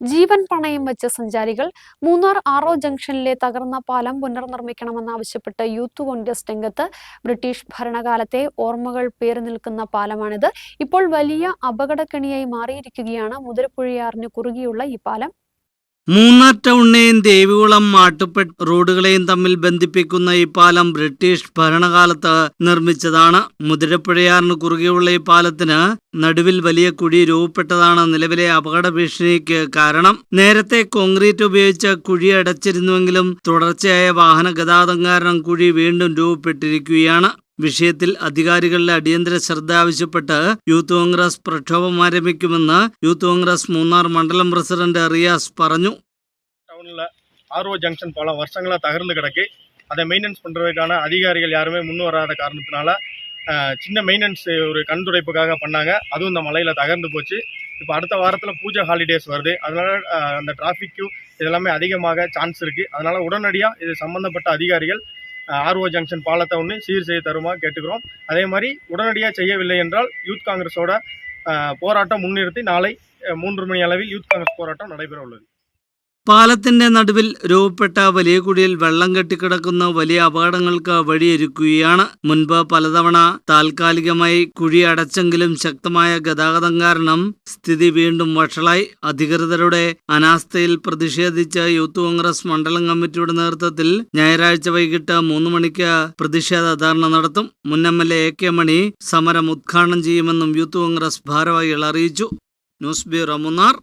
ജീവൻ പണയം വെച്ച സഞ്ചാരികൾ മൂന്നാർ ആറോ ജംഗ്ഷനിലെ തകർന്ന പാലം പുനർനിർമ്മിക്കണമെന്നാവശ്യപ്പെട്ട് യൂത്ത് കോൺഗ്രസ് രംഗത്ത് ബ്രിട്ടീഷ് ഭരണകാലത്തെ ഓർമ്മകൾ പേര് നിൽക്കുന്ന പാലമാണിത്. ഇപ്പോൾ വലിയ അപകടക്കെണിയായി മാറിയിരിക്കുകയാണ് മുതിരപ്പുഴയാറിന് കുറുകിയുള്ള ഈ പാലം. മൂന്നാർ ടൗണിനെയും ദേവികുളം മാട്ടുപ്പെട്ട് റോഡുകളെയും തമ്മിൽ ബന്ധിപ്പിക്കുന്ന ഈ പാലം ബ്രിട്ടീഷ് ഭരണകാലത്ത് നിർമ്മിച്ചതാണ്. മുതിരപ്പുഴയാറിന് കുറുകെയുള്ള ഈ പാലത്തിന് നടുവിൽ വലിയ കുഴി രൂപപ്പെട്ടതാണ് നിലവിലെ അപകട ഭീഷണിക്ക് കാരണം. നേരത്തെ കോൺക്രീറ്റ് ഉപയോഗിച്ച് കുഴി അടച്ചിരുന്നുവെങ്കിലും തുടർച്ചയായ വാഹന ഗതാഗതം കാരണം കുഴി വീണ്ടും രൂപപ്പെട്ടിരിക്കുകയാണ്. വിഷയത്തിൽ അധികാരികളുടെ അടിയന്തര ശ്രദ്ധ ആവശ്യപ്പെട്ട് യൂത്ത് കോൺഗ്രസ് പ്രക്ഷോഭം ആരംഭിക്കുമെന്ന് യൂത്ത് കോൺഗ്രസ് മൂന്നാർ മണ്ഡലം പ്രസിഡന്റ് റിയാസ് പറഞ്ഞു. ஆர்ஓ ஜங்ஷன் பாலம் வருஷங்களாக தகர்ந்து கிடக்கு. அதை மெயின்டெனன்ஸ் பண்ணுறதுக்கான அதிகாரிகள் யாருமே முன் வராத காரணத்தினால சின்ன மெயின்டெனன்ஸ் ஒரு கண் துடைப்புக்காக பண்ணாங்க. அதுவும் இந்த மலையில் தகர்ந்து போச்சு. இப்போ அடுத்த வாரத்தில் பூஜை ஹாலிடேஸ் வருது. அதனால் அந்த டிராஃபிக்கும் இதெல்லாமே அதிகமாக சான்ஸ் இருக்குது அதனால் உடனடியாக இது சம்மந்தப்பட்ட அதிகாரிகள் ஆர்ஓ ஜங்ஷன் பாலத்தை ஒன்று சீர் செய்ய தருமா கேட்டுக்கிறோம். அதே மாதிரி உடனடியாக செய்யவில்லை என்றால் யூத் காங்கிரஸோட போராட்டம் முன்னிறுத்தி நாளை மூன்று மணி அளவில் யூத் காங்கிரஸ் போராட்டம் நடைபெற உள்ளது. പാലത്തിന്റെ നടുവിൽ രൂപപ്പെട്ട വലിയ കുടിയിൽ വെള്ളം കെട്ടിക്കിടക്കുന്ന വലിയ അപകടങ്ങൾക്ക് വഴിയൊരുക്കുകയാണ്. മുൻപ് പലതവണ താൽക്കാലികമായി കുഴി അടച്ചെങ്കിലും ശക്തമായ ഗതാഗതം കാരണം സ്ഥിതി വീണ്ടും വഷളായി. അധികൃതരുടെ അനാസ്ഥയിൽ പ്രതിഷേധിച്ച് യൂത്ത് കോൺഗ്രസ് മണ്ഡലം കമ്മിറ്റിയുടെ നേതൃത്വത്തിൽ ഞായറാഴ്ച വൈകിട്ട് മൂന്ന് മണിക്ക് പ്രതിഷേധ ധർണ നടത്തും. മുൻ M L A K Mani സമരം ഉദ്ഘാടനം ചെയ്യുമെന്നും യൂത്ത് കോൺഗ്രസ് ഭാരവാഹികൾ അറിയിച്ചു. News bureau Munnar.